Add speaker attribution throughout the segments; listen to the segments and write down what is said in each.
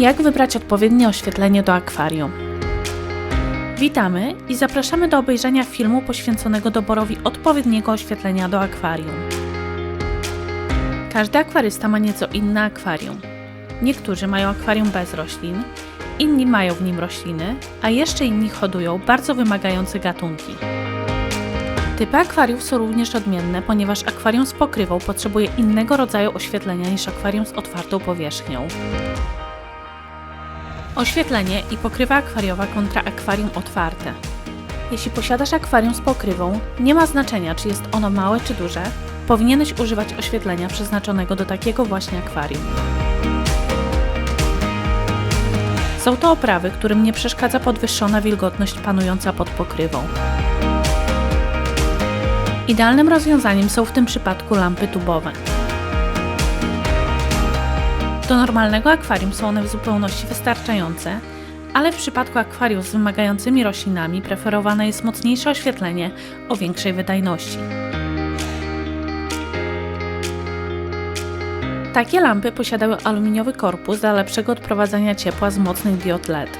Speaker 1: Jak wybrać odpowiednie oświetlenie do akwarium? Witamy i zapraszamy do obejrzenia filmu poświęconego doborowi odpowiedniego oświetlenia do akwarium. Każdy akwarysta ma nieco inne akwarium. Niektórzy mają akwarium bez roślin, inni mają w nim rośliny, a jeszcze inni hodują bardzo wymagające gatunki. Typy akwariów są również odmienne, ponieważ akwarium z pokrywą potrzebuje innego rodzaju oświetlenia niż akwarium z otwartą powierzchnią. Oświetlenie i pokrywa akwariowa kontra akwarium otwarte. Jeśli posiadasz akwarium z pokrywą, nie ma znaczenia czy jest ono małe czy duże, powinieneś używać oświetlenia przeznaczonego do takiego właśnie akwarium. Są to oprawy, którym nie przeszkadza podwyższona wilgotność panująca pod pokrywą. Idealnym rozwiązaniem są w tym przypadku lampy tubowe. Do normalnego akwarium są one w zupełności wystarczające, ale w przypadku akwarium z wymagającymi roślinami preferowane jest mocniejsze oświetlenie o większej wydajności. Takie lampy posiadały aluminiowy korpus dla lepszego odprowadzania ciepła z mocnych diod LED.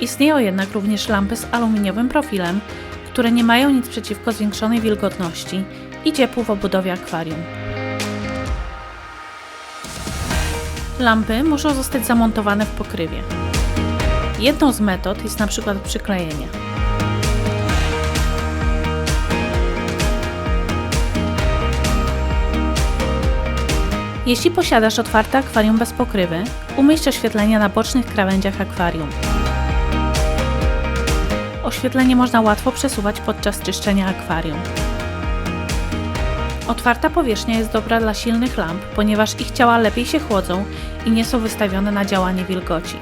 Speaker 1: Istnieją jednak również lampy z aluminiowym profilem, które nie mają nic przeciwko zwiększonej wilgotności i ciepłu w obudowie akwarium. Lampy muszą zostać zamontowane w pokrywie. Jedną z metod jest na przykład przyklejenie. Jeśli posiadasz otwarte akwarium bez pokrywy, umieść oświetlenie na bocznych krawędziach akwarium. Oświetlenie można łatwo przesuwać podczas czyszczenia akwarium. Otwarta powierzchnia jest dobra dla silnych lamp, ponieważ ich ciała lepiej się chłodzą i nie są wystawione na działanie wilgoci.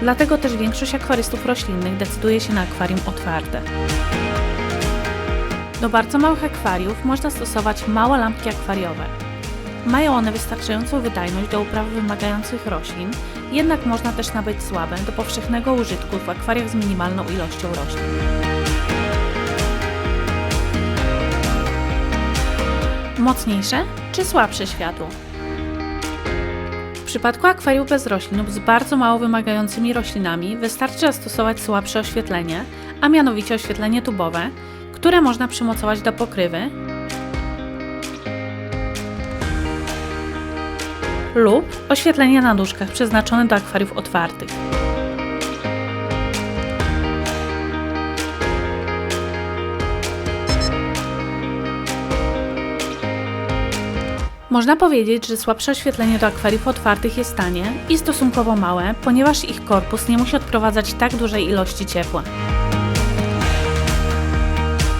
Speaker 1: Dlatego też większość akwarystów roślinnych decyduje się na akwarium otwarte. Do bardzo małych akwariów można stosować małe lampki akwariowe. Mają one wystarczającą wydajność do upraw wymagających roślin, jednak można też nabyć słabe do powszechnego użytku w akwariach z minimalną ilością roślin. Mocniejsze czy słabsze światło? W przypadku akwariów bez roślin lub z bardzo mało wymagającymi roślinami wystarczy zastosować słabsze oświetlenie, a mianowicie oświetlenie tubowe, które można przymocować do pokrywy lub oświetlenie na nóżkach przeznaczone do akwariów otwartych. Można powiedzieć, że słabsze oświetlenie do akwariów otwartych jest tanie i stosunkowo małe, ponieważ ich korpus nie musi odprowadzać tak dużej ilości ciepła.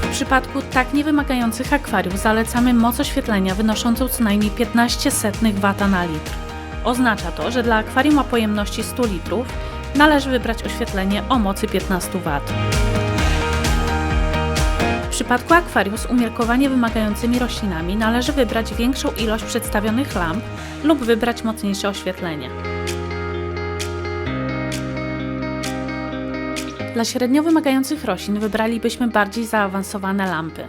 Speaker 1: W przypadku tak niewymagających akwariów zalecamy moc oświetlenia wynoszącą co najmniej 15 setnych W na litr. Oznacza to, że dla akwarium o pojemności 100 litrów należy wybrać oświetlenie o mocy 15 W. Przypadku akwarium z umiarkowanie wymagającymi roślinami należy wybrać większą ilość przedstawionych lamp lub wybrać mocniejsze oświetlenie. Dla średnio wymagających roślin wybralibyśmy bardziej zaawansowane lampy.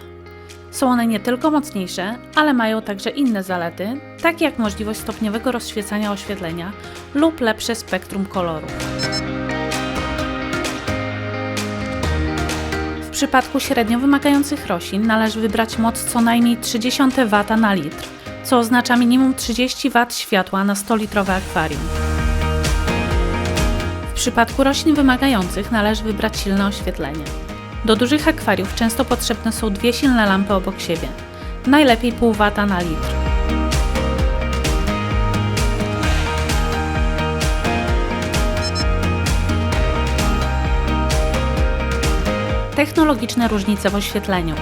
Speaker 1: Są one nie tylko mocniejsze, ale mają także inne zalety, takie jak możliwość stopniowego rozświecania oświetlenia lub lepsze spektrum kolorów. Przypadku średnio wymagających roślin należy wybrać moc co najmniej 30 W na litr, co oznacza minimum 30 W światła na 100-litrowe akwarium. W przypadku roślin wymagających należy wybrać silne oświetlenie. Do dużych akwariów często potrzebne są dwie silne lampy obok siebie, najlepiej pół wata na litr. Technologiczne różnice w oświetleniu.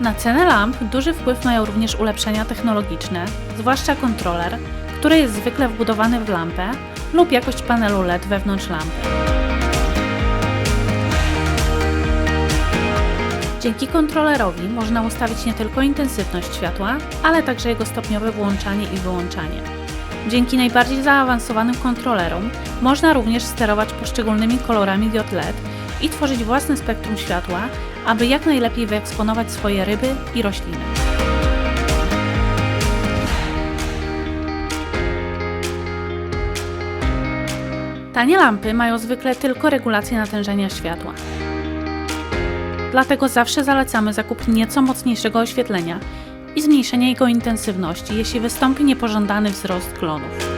Speaker 1: Na cenę lamp duży wpływ mają również ulepszenia technologiczne, zwłaszcza kontroler, który jest zwykle wbudowany w lampę lub jakość panelu LED wewnątrz lampy. Dzięki kontrolerowi można ustawić nie tylko intensywność światła, ale także jego stopniowe włączanie i wyłączanie. Dzięki najbardziej zaawansowanym kontrolerom można również sterować poszczególnymi kolorami diod LED i tworzyć własne spektrum światła, aby jak najlepiej wyeksponować swoje ryby i rośliny. Tanie lampy mają zwykle tylko regulację natężenia światła. Dlatego zawsze zalecamy zakup nieco mocniejszego oświetlenia i zmniejszenie jego intensywności, jeśli wystąpi niepożądany wzrost klonów.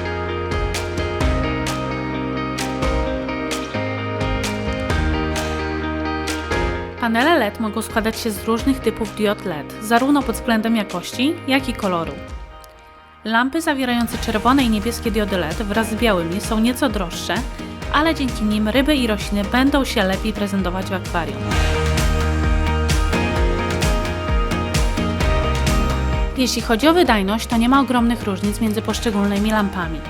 Speaker 1: Panele LED mogą składać się z różnych typów diod LED, zarówno pod względem jakości, jak i koloru. Lampy zawierające czerwone i niebieskie diody LED wraz z białymi są nieco droższe, ale dzięki nim ryby i rośliny będą się lepiej prezentować w akwarium. Jeśli chodzi o wydajność, to nie ma ogromnych różnic między poszczególnymi lampami.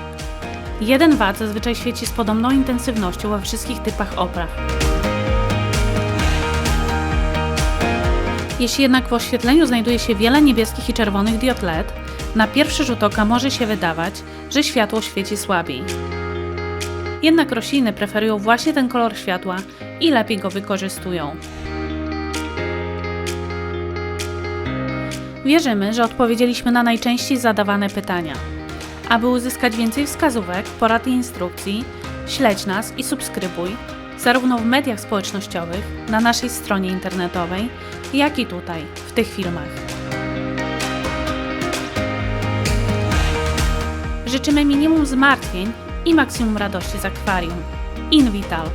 Speaker 1: 1 W zazwyczaj świeci z podobną intensywnością we wszystkich typach opraw. Jeśli jednak w oświetleniu znajduje się wiele niebieskich i czerwonych diod LED, na pierwszy rzut oka może się wydawać, że światło świeci słabiej. Jednak rośliny preferują właśnie ten kolor światła i lepiej go wykorzystują. Wierzymy, że odpowiedzieliśmy na najczęściej zadawane pytania. Aby uzyskać więcej wskazówek, porad i instrukcji, śledź nas i subskrybuj, zarówno w mediach społecznościowych, na naszej stronie internetowej, jak i tutaj, w tych filmach. Życzymy minimum zmartwień i maksimum radości z akwarium. Invital